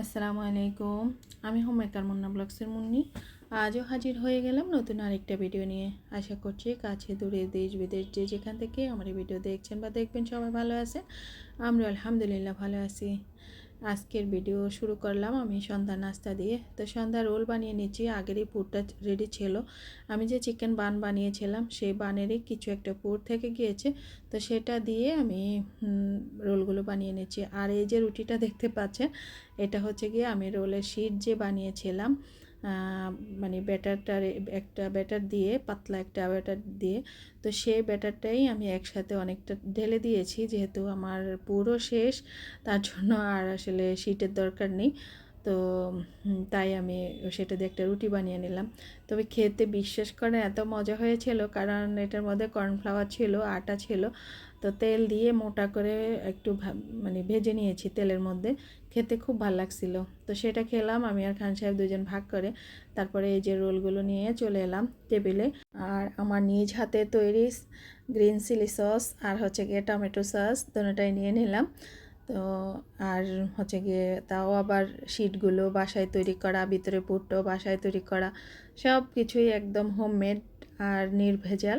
আসসালামু আলাইকুম। আমি হোম মেকার মুন্না ব্লগসের মুন্নি। আজও হাজির হয়ে গেলাম নতুন আরেকটা ভিডিও নিয়ে। আশা করছি কাছে দূরে দেশ, বিদেশ যে যেখান থেকে আমার এই ভিডিও দেখছেন বা দেখবেন সবাই ভালো আছে আমরা আলহামদুলিল্লাহ ভালো আছি। আজকের ভিডিও শুরু করলাম আমি সন্ধ্যা নাস্তা দিয়ে। তো সন্ধ্যা রোল বানিয়ে নিচ্ছি। আগেরই পুরটা রেডি ছিল। আমি যে চিকেন বান বানিয়েছিলাম, সেই বানেরই কিছু একটা পুর থেকে গিয়েছে। তো সেটা দিয়ে আমি রোলগুলো বানিয়ে নিচ্ছি। আর এই যে রুটিটা দেখতে পাচ্ছেন, এটা হচ্ছে গিয়ে আমি রোলের শিট যে বানিয়েছিলাম মানে ব্যাটারটার একটা ব্যাটার দিয়ে, পাতলা একটা ব্যাটার দিয়ে, তো সেই ব্যাটারটাই আমি একসাথে অনেকটা ঢেলে দিয়েছি, যেহেতু আমার পুরো শেষ, তার জন্য আর আসলে শিটের দরকার নেই। তো তাই আমি সেটা দিয়ে একটা রুটি বানিয়ে নিলাম। তবে খেতে বিশ্বাস করেন, এত মজা হয়েছিল, কারণ এটার মধ্যে কর্নফ্লাওয়ার ছিল, আটা ছিল তো তেল দিয়ে মোটা করে একটু মানে ভেজে নিয়েছি তেলের মধ্যে। খেতে খুব ভালো লাগছিল। তো সেটা খেলাম, আমি আর খান সাহেব দুজন ভাগ করে তারপরে এই যে রোলগুলো নিয়ে চলে এলাম টেবিলে। আর আমার নিজ হাতে তৈরি গ্রিন চিলি সস আর হচ্ছে গিয়ে টমেটো সস দুটোটাই নিয়ে নিলাম। তো আর হচ্ছে গিয়ে তাও আবার শিটগুলো বাসায় তৈরি করা, ভিতরে পুরটো বাসায় তৈরি করা সব কিছুই একদম হোমমেড আর নির্ভেজাল।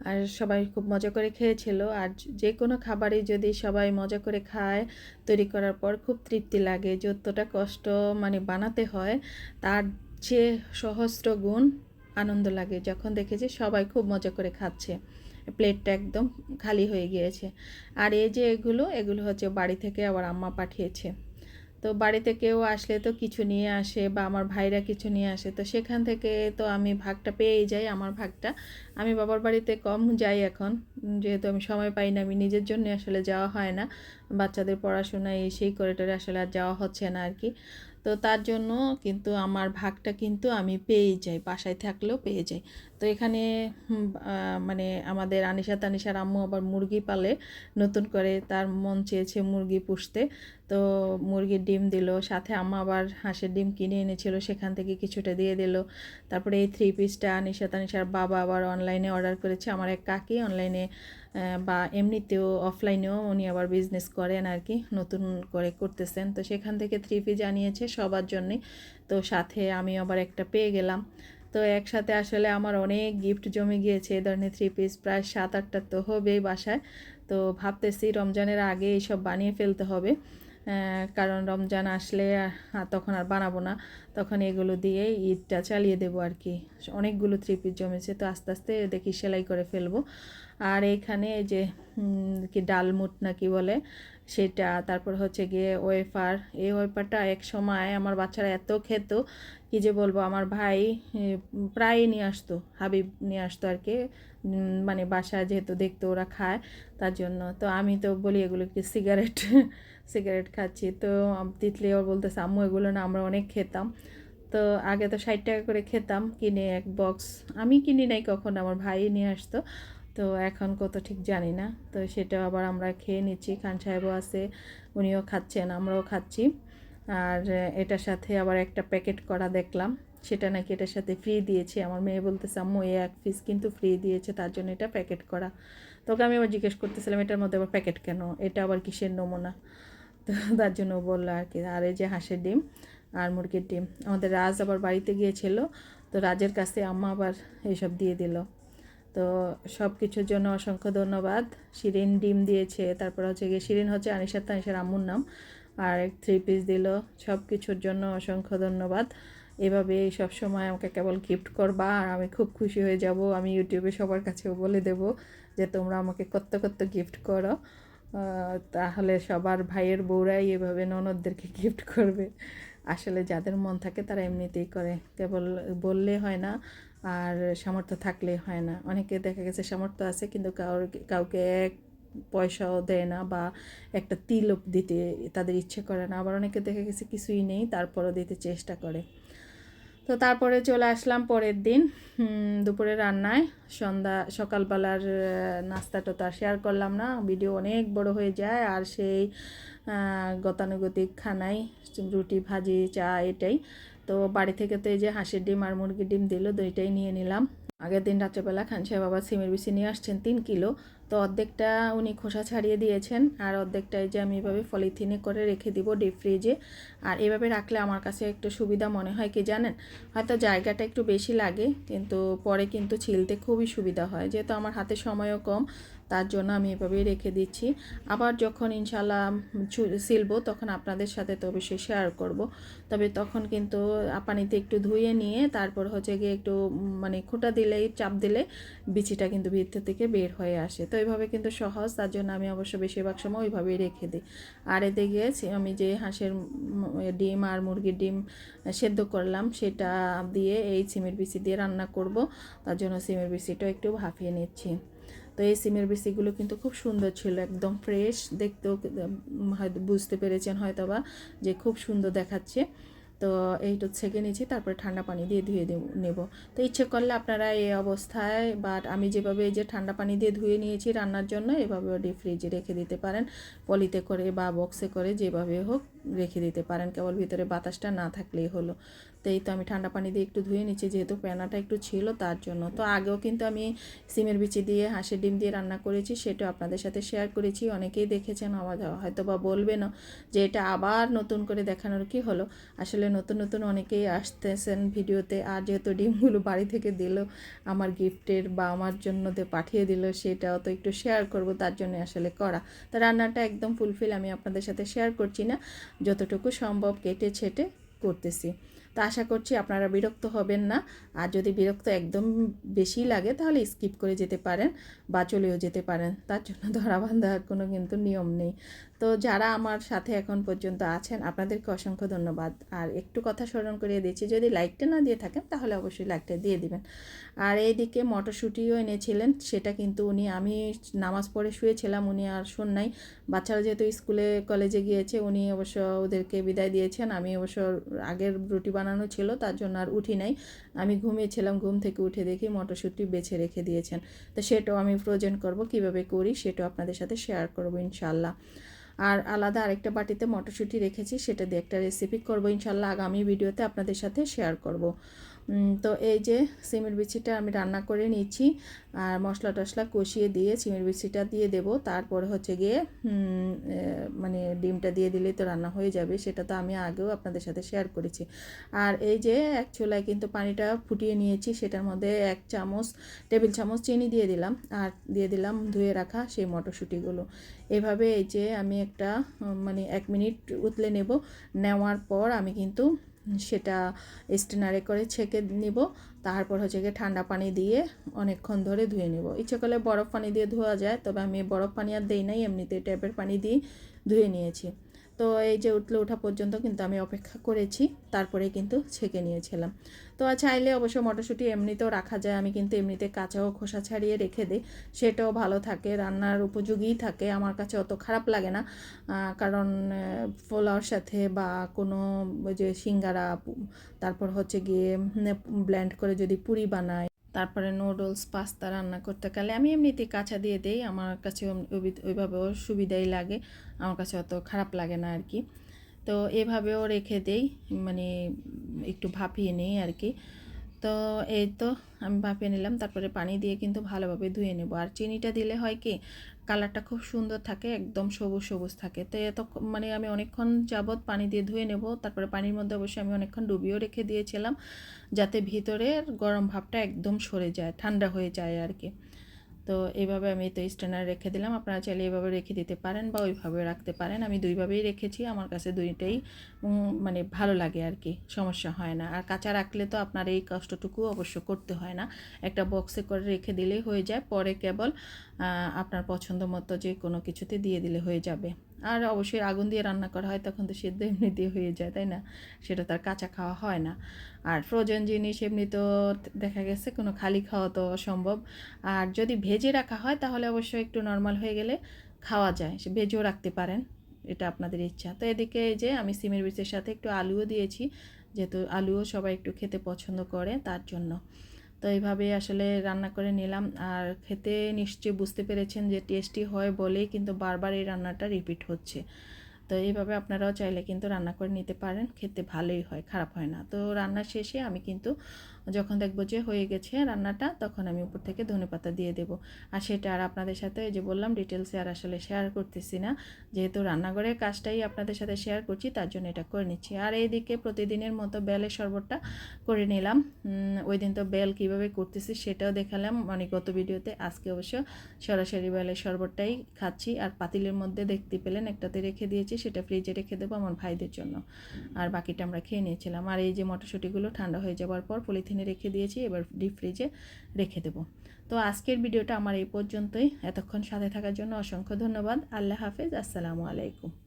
আর সবাই খুব মজা করে খেয়েছিল। আর যে কোনো খাবারই যদি সবাই মজা করে খায়, তৈরি করার পর খুব তৃপ্তি লাগে। যতটা কষ্ট মানে বানাতে হয়, তার চেয়ে সহস্র গুণ আনন্দ লাগে। যখন দেখেছি সবাই খুব মজা করে খাচ্ছে, প্লেটটা একদম খালি হয়ে গিয়েছে। আর এই যে এগুলো এগুলো হচ্ছে বাড়ি থেকে আবার আম্মা পাঠিয়েছে। তো বাড়িতে কেউ আসলে তো কিছু নিয়ে আসে বা আমার ভাইরা কিছু নিয়ে আসে, তো সেখান থেকে তো আমি ভাগটা পেয়েই যাই আমার ভাগটা। আমি বাবার বাড়িতে কম যাই এখন যেহেতু আমি সময় পাই না, আমি নিজের জন্য আসলে যাওয়া হয় না। বাচ্চাদের পড়াশোনা এই সেই করে আসলে আর যাওয়া হচ্ছে না আর কি। তো তার জন্য কিন্তু আমার ভাগটা কিন্তু আমি পেয়েই যাই, বাসায় থাকলেও পেয়ে যাই। তো এখানে মানে আমাদের আনিশা তানিশার আম্মু আবার মুরগি পালে, নতুন করে তার মন চেয়েছে মুরগি পুষতে। তো মুরগির ডিম দিল, সাথে আম্মা আবার হাঁসের ডিম কিনে এনেছিল, সেখান থেকে কিছুটা দিয়ে দিল। তারপরে এই থ্রি পিসটা আনিশা তানিশার বাবা আবার অনলাইনে অর্ডার করেছে। আমার এক কাকি অনলাইনে বা এমনিতেও অফলাইনেও উনি আবার বিজনেস করেন আর কি, নতুন করে করতেছেন। তো সেখান থেকে থ্রি পিস জানিয়েছে সবার জন্যে তো সাথে আমি আবার একটা পেয়ে গেলাম। তো একসাথে আসলে আমার অনেক গিফট জমে গিয়েছে এ ধরনের থ্রি পিস প্রায় সাত আটটা তো হবেই বাসায়। তো ভাবতেছি রমজানের আগে এইসব বানিয়ে ফেলতে হবে। কারণ রমজান আসলে তখন আর বানাবো না। তখন এগুলো দিয়ে ঈদটা চালিয়ে দেবো আর কি। অনেকগুলো থ্রি পিস জমেছে, তো আস্তে আস্তে দেখি সেলাই করে ফেলব। আর এইখানে এই যে কি ডালমুট না কি বলে, সেটা, তারপর হচ্ছে গিয়ে ওয়েফার। এই ওয়েফারটা এক সময় আমার বাচ্চারা এত খেত, কি যে বলব, আমার ভাই প্রায় নিয়ে আসতো, হাবিব নিয়ে আসতো আর কি। মানে বাসায় যেহেতু দেখতো ওরা খায়, তার জন্য। তো আমি তো বলি এগুলো কি সিগারেট সিগারেট খাচ্ছি। তো তিতলি ওর বলতেছে, আম্মু, এগুলো না আমরা অনেক খেতাম। তো আগে তো ষাট টাকা করে খেতাম, কিনে এক বক্স আমি কিনি নাই কখন, আমার ভাই নিয়ে আসতো। তো এখন কত ঠিক জানি না। তো সেটা আবার আমরা খেয়ে নিচ্ছি। খান সাহেবও আছে, উনিও খাচ্ছেন, আমরাও খাচ্ছি। আর এটার সাথে আবার একটা প্যাকেট করা দেখলাম। সেটা নাকি এটার সাথে ফ্রি দিয়েছে। আমার মেয়ে বলতেছে, আম্মু এই এক পিস কিন্তু ফ্রি দিয়েছে, তার জন্য এটা প্যাকেট করা। তোকে আমি আবার জিজ্ঞেস করতেছিলাম, এটার মধ্যে আবার প্যাকেট কেন? এটা আবার কিসের নমুনা? তো তার জন্য বলল আর কি, আর এই যে হাঁসের ডিম আর মুরগির ডিম। আমাদের রাজ আবার বাড়িতে গিয়েছিল, তো রাজের কাছে আম্মা আবার এইসব দিয়ে দিল। তো সব কিছুর জন্য অসংখ্য ধন্যবাদ। শিরিন ডিম দিয়েছে, তারপর হচ্ছে গিয়ে শিরিন হচ্ছে আনিশার তানিশার আম্মুর নাম। আর এক থ্রি পিস দিল, সব কিছুর জন্য অসংখ্য ধন্যবাদ। এভাবে সব সময় আমাকে কেবল গিফট করবা আর আমি খুব খুশি হয়ে যাব। আমি ইউটিউবে সবার কাছেও বলে দেব যে তোমরা আমাকে কত কত গিফট করো। তাহলে সবার ভাইয়ের বউরাই এভাবে ননদদেরকে গিফট করবে। আসলে যাদের মন থাকে তারা এমনিতেই করে। কেবল বললে হয় না আর সামর্থ্য থাকলে হয় না। অনেকে দেখা গেছে সামর্থ্য আছে কিন্তু কাউর, কাউকে এক পয়সাও দেয় না বা একটা তিলও দিতে তাদের ইচ্ছে করে না। আবার অনেকে দেখা গেছে কিছুই নেই, তারপরও দিতে চেষ্টা করে। তো তারপরে চলে আসলাম পরের দিন দুপুরে রান্নায়। সন্ধ্যা, সকালবেলার নাস্তাটা তো আর শেয়ার করলাম না। ভিডিও অনেক বড় হয়ে যায়, আর সেই গতানুগতিক খানাই, রুটি, ভাজি, চা, এটাই। তো বাড়ি থেকে তো এই যে হাঁসের ডিম আর মুরগির ডিম দিল দুইটাই নিয়ে নিলাম। আগের দিন রাত্রেবেলা খান সাহেব বাবা সিমের বিচি নিয়ে আসছেন তিন কিলো। তো অর্ধেকটা উনি খোসা ছাড়িয়ে দিয়েছেন, আর অর্ধেকটা এই যে আমি এভাবে পলিথিনে করে রেখে দিব ডিপ ফ্রিজে আর এভাবে রাখলে আমার কাছে একটু সুবিধা মনে হয় কি জানেন? হয়তো জায়গাটা একটু বেশি লাগে, কিন্তু পরে কিন্তু ছিলতে খুবই সুবিধা হয়। যেহেতু আমার হাতে সময়ও কম তার জন্য আমি এভাবেই রেখে দিচ্ছি। আবার যখন ইনশাল্লাহ সিলবো, তখন আপনাদের সাথে তো অবশ্যই শেয়ার করব। তবে তখন কিন্তু পানিতে একটু ধুয়ে নিয়ে, তারপর হচ্ছে গিয়ে একটু মানে খোটা দিলেই, চাপ দিলে বিচিটা কিন্তু ভিতর থেকে বের হয়ে আসে। তো এইভাবে কিন্তু সহজ, তার জন্য আমি অবশ্য বেশিরভাগ সময় ওইভাবেই রেখে দিই। আর এদিকে আমি যে হাঁসের ডিম আর মুরগির ডিম সেদ্ধ করলাম, সেটা দিয়ে এই সিমের বিচি দিয়ে রান্না করব। তার জন্য সিমের বিচিটা একটু ভাপিয়ে নিচ্ছি। তো এই সিমের বিচিগুলো কিন্তু খুব সুন্দর ছিল, একদম ফ্রেশ দেখতেও হয়তো বুঝতে পেরেছেন হয়তো বা যে খুব সুন্দর দেখাচ্ছে। তো এইটা ছেঁকে নিয়েছি, তারপরে ঠান্ডা পানি দিয়ে ধুয়ে নেব। তো ইচ্ছে করলে আপনারা এই অবস্থায় বাট আমি যেভাবে এই যে ঠান্ডা পানি দিয়ে ধুয়ে নিয়েছি রান্নার জন্য এভাবে ডিপ ফ্রিজে রেখে দিতে পারেন। পলিতে করে বা বক্সে করে যেভাবে হোক। রেখে দিতে পারেন। কেবল ভিতরে বাতাসটা না থাকলেই হলো। তো এই তো আমি ঠান্ডা পানি দিয়ে একটু ধুয়ে নিচ্ছি, যেহেতু প্যানাটা একটু ছিল তার জন্য। তো আগেও কিন্তু আমি সিমের বিচি দিয়ে, হাঁসের ডিম দিয়ে রান্না করেছি সেটা আপনাদের সাথে শেয়ার করেছি। অনেকেই দেখেছেন আমার হয়তো বা বলবেনও যে এটা আবার নতুন করে দেখানোর কি হলো? আসলে নতুন নতুন অনেকেই আসতেছেন ভিডিওতে। আর যেহেতু ডিমগুলো বাড়ি থেকে দিল, আমার গিফটের বা আমার জন্য পাঠিয়ে দিল, সেটাও তো একটু শেয়ার করব, তার জন্য আসলে করা। তো রান্নাটা একদম ফুলফিল আমি আপনাদের সাথে শেয়ার করছি না। যতটুকু সম্ভব কেটে ছেটে করতেছি। তো আশা করছি আপনারা বিরক্ত হবেন না। আর যদি বিরক্ত একদম বেশি লাগে, তাহলে স্কিপ করে যেতে পারেন বা চলেও যেতে পারেন। তার জন্য ধরা বান্ধার কোনো কিন্তু নিয়ম নেই। তো যারা আমার সাথে এখন পর্যন্ত আছেন, আপনাদেরকে অসংখ্য ধন্যবাদ। আর একটু কথা স্মরণ করিয়ে দিচ্ছি, যদি লাইকটা না দিয়ে থাকেন, তাহলে অবশ্যই লাইকটা দিয়ে দিবেন। আর এইদিকে মটরশুঁটিও এনেছিলেন, সেটা কিন্তু উনি, আমি নামাজ পড়ে শুয়েছিলাম, উনি আর শোন নাই। বাচ্চারা যেহেতু স্কুলে, কলেজে গিয়েছে, উনি অবশ্য ওদেরকে বিদায় দিয়েছেন। আমি অবশ্য আগের রুটি বানানো ছিল, তার জন্য আর উঠি নাই। আমি ঘুমিয়েছিলাম, ঘুম থেকে উঠে দেখি মটরশুঁটি বেছে রেখে দিয়েছেন। তো সেটাও আমি ফ্রোজেন করব, কীভাবে করি সেটাও আপনাদের সাথে শেয়ার করব ইনশাল্লাহ আর আলাদা আরেকটা বাটিতে মটরশুঁটি রেখেছি, সেটা দিয়ে একটা রেসিপি করব। ইনশাল্লাহ আগামী ভিডিওতে আপনাদের সাথে শেয়ার করব। তো এই যে সিমের বিচিটা আমি রান্না করে নিচ্ছি, আর মশলা টশলা কষিয়ে দিয়ে সিমের বিচিটা দিয়ে দেব। তারপরে হচ্ছে গিয়ে মানে ডিমটা দিয়ে দিলেই তো রান্না হয়ে যাবে, সেটা তো আমি আগেও আপনাদের সাথে শেয়ার করেছি। আর এই যে এক চুলায় কিন্তু পানিটা ফুটিয়ে নিয়েছি, সেটার মধ্যে এক চামচ, টেবিল চামচ চিনি দিয়ে দিলাম, আর দিয়ে দিলাম ধুয়ে রাখা সেই মটরশুঁটিগুলো। এভাবে এই যে আমি একটা মানে এক মিনিট উতলে নেব, নেওয়ার পর আমি কিন্তু সেটা স্টেনারে করে ছেঁকে নিব। তারপর হচ্ছে গিয়ে ঠান্ডা পানি দিয়ে অনেকক্ষণ ধরে ধুয়ে নিব। ইচ্ছে করলে বরফ পানি দিয়ে ধোয়া যায়, তবে আমি বরফ পানি আর দিই নাই এমনিতে ট্যাপের পানি দিয়ে ধুয়ে নিয়েছি। তো এই যে উঠলে ওঠা পর্যন্ত কিন্তু আমি অপেক্ষা করেছি, তারপরে কিন্তু ছেঁকে নিয়েছিলাম। তো চাইলে অবশ্য মটরশুঁটি এমনিতেও রাখা যায়, আমি কিন্তু এমনিতে কাঁচাও খোসা ছাড়িয়ে রেখে দিই, সেটাও ভালো থাকে, রান্নার উপযোগীই থাকে, আমার কাছে অত খারাপ লাগে না কারণ পোলাওর সাথে বা কোনো যে সিঙ্গারা, তারপর হচ্ছে গিয়ে ব্ল্যান্ড করে যদি পুরি বানায় তারপরে নুডলস পাস্তা রান্না করতে গেলে আমি এমনিতেই কাঁচা দিয়ে দেই। আমার কাছে ওইভাবেও সুবিধাই লাগে। আমার কাছে অত খারাপ লাগে না আর কি তো এভাবেও রেখে দেই মানে একটু ভাপিয়ে নিই আর কি তো এই তো আমি ভাপিয়ে নিলাম, তারপরে পানি দিয়ে কিন্তু ভালোভাবে ধুয়ে নেব। আর চিনিটা দিলে হয় কি, কালারটা খুব সুন্দর থাকে, একদম সবুজ সবুজ থাকে। তো এত মানে আমি অনেকক্ষণ যাবৎ পানি দিয়ে ধুয়ে নেব, তারপরে পানির মধ্যে অবশ্যই আমি অনেকক্ষণ ডুবিয়েও রেখে দিয়েছিলাম, যাতে ভিতরের গরম ভাবটা একদম সরে যায়, ঠান্ডা হয়ে যায় আর কি। তো এইভাবে আমি তো স্ট্যান্ডার রেখে দিলাম। আপনারা চাইলে এইভাবে রেখে দিতে পারেন বা ওইভাবে রাখতে পারেন। আমি দুইভাবেই রেখেছি। আমার কাছে দুইটাই মানে ভালো লাগে আর কি। সমস্যা হয় না। আর কাঁচা রাখলে তো আপনার এই কষ্টটুকু অবশ্য করতে হয় না। একটা বক্সে করে রেখে দিলেই হয়ে যায়। পরে কেবল আপনার পছন্দ মতো যে কোনো কিছুতে দিয়ে দিলে হয়ে যাবে। আর অবশ্যই আগুন দিয়ে রান্না করা হয়, তখন তো সেদ্ধ এমনি দিয়ে হয়ে যায়, তাই না? সেটা তার কাঁচা খাওয়া হয় না। আর ফ্রোজেন জিনিস এমনি তো দেখা গেছে, কোনো খালি খাওয়া তো অসম্ভব। আর যদি ভেজে রাখা হয়, তাহলে অবশ্যই একটু নর্মাল হয়ে গেলে খাওয়া যায়। সে ভেজেও রাখতে পারেন, এটা আপনাদের ইচ্ছা। তো এদিকে যে আমি সিমের বীজের সাথে একটু আলুও দিয়েছি, যেহেতু আলুও সবাই একটু খেতে পছন্দ করে, তার জন্য। তো এইভাবে আসলে রান্না করে নিলাম। আর খেতে নিশ্চয়ই বুঝতে পেরেছেন যে টেস্টি হয় বলেই কিন্তু বারবার এই রান্নাটা রিপিট হচ্ছে। তো এইভাবে আপনারাও চাইলে কিন্তু রান্না করে নিতে পারেন। খেতে ভালোই হয়, খারাপ হয় না। তো রান্না শেষে আমি কিন্তু যখন দেখব যে হয়ে গেছে রান্নাটা, তখন আমি উপর থেকে ধনে পাতা দিয়ে দেব। আর সেটা আর আপনাদের সাথে যে বললাম ডিটেলসে আর আসলে শেয়ার করতেছি না। যেহেতু রান্নাঘরের কাজটাই আপনাদের সাথে শেয়ার করছি, তার জন্য এটা করে নিচ্ছি। আর এইদিকে প্রতিদিনের মতো বেলের শরবতটা করে নিলাম। ওই দিন তো বেল কীভাবে করতেছি সেটাও দেখালাম মানে গত ভিডিওতে। আজকে অবশ্য সরাসরি বেলের শরবতটাই খাচ্ছি। আর পাতিলের মধ্যে দেখতে পেলেন, একটাতে রেখে দিয়েছি, সেটা ফ্রিজে রেখে দেবো আমার ভাইদের জন্য। আর বাকিটা আমরা খেয়ে নিয়েছিলাম। আর এই যে মটরশুঁটিগুলো ঠান্ডা হয়ে যাওয়ার পর পলিথিনে রেখে দিয়েছি, এবার ডিপ ফ্রিজে রেখে দেবো। তো আজকের ভিডিওটা আমার এই পর্যন্তই। এতক্ষণ সাথে থাকার জন্য অসংখ্য ধন্যবাদ। আল্লাহ হাফেজ। আসসালামু আলাইকুম।